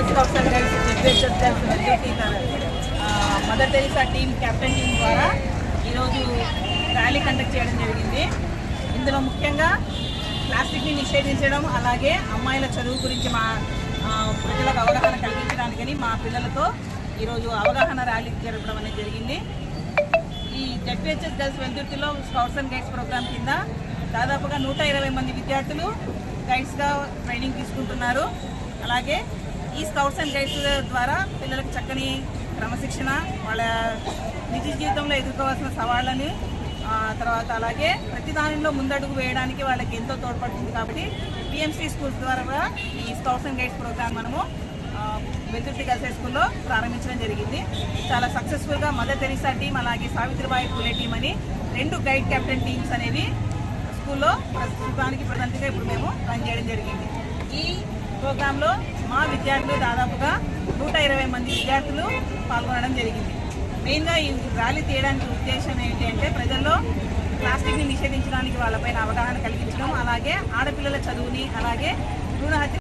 Forest officer గారి generation plus వెల్యూటీ Mother Teresa team captain team ద్వారా ఈరోజు ర్యాలీ కండక్ట్ చేయడం జరిగింది. ఇందులో ముఖ్యంగా ప్లాస్టిక్ని నిషేధించడం అలాగే అమ్మాయిల చదువు గురించి మా ప్రజలకు అవగాహన కలిగించడానికని మా పిల్లలతో ఈరోజు అవగాహన ర్యాలీ జరపడం అనేది జరిగింది. ఈ జడ్పిహెచ్ఎస్ గర్ల్స్ వెంతుర్తిలో స్కౌట్స్ అండ్ గైడ్స్ ప్రోగ్రాం కింద దాదాపుగా నూట మంది విద్యార్థులు గైడ్స్గా ట్రైనింగ్ తీసుకుంటున్నారు. అలాగే ఈ స్కౌట్స్ అండ్ గైడ్స్ ద్వారా పిల్లలకు చక్కని క్రమశిక్షణ వాళ్ళ నిజ జీవితంలో ఎదుర్కోవాల్సిన సవాళ్ళని తర్వాత అలాగే ప్రతి దానిలో ముందడుగు వేయడానికి వాళ్ళకి ఎంతో తోడ్పడుతుంది కాబట్టి పిఎంసీ స్కూల్స్ ద్వారా ఈ స్కౌట్స్ అండ్ గైడ్స్ ప్రోగ్రామ్ మనము వెల్తుర్తి గర్ల్స్ హై స్కూల్లో ప్రారంభించడం జరిగింది. చాలా సక్సెస్ఫుల్గా మదర్ తెరీసా టీం అలాగే సావిత్రిబాయి పూలే టీం అని రెండు గైడ్ కెప్టెన్ టీమ్స్ అనేవి స్కూల్లో ప్రస్తుతానికి ప్రజెంట్గా ఇప్పుడు మేము రన్ చేయడం జరిగింది. ఈ ప్రోగ్రాంలో మా విద్యార్థులు దాదాపుగా నూట ఇరవై మంది విద్యార్థులు పాల్గొనడం జరిగింది. మెయిన్గా ఈ ర్యాలీ తీయడానికి ఉద్దేశం ఏంటి అంటే ప్రజల్లో ప్లాస్టిక్ని నిషేధించడానికి వాళ్ళపైన అవగాహన కలిగించడం అలాగే ఆడపిల్లల చదువుని అలాగే భ్రూణ హత్య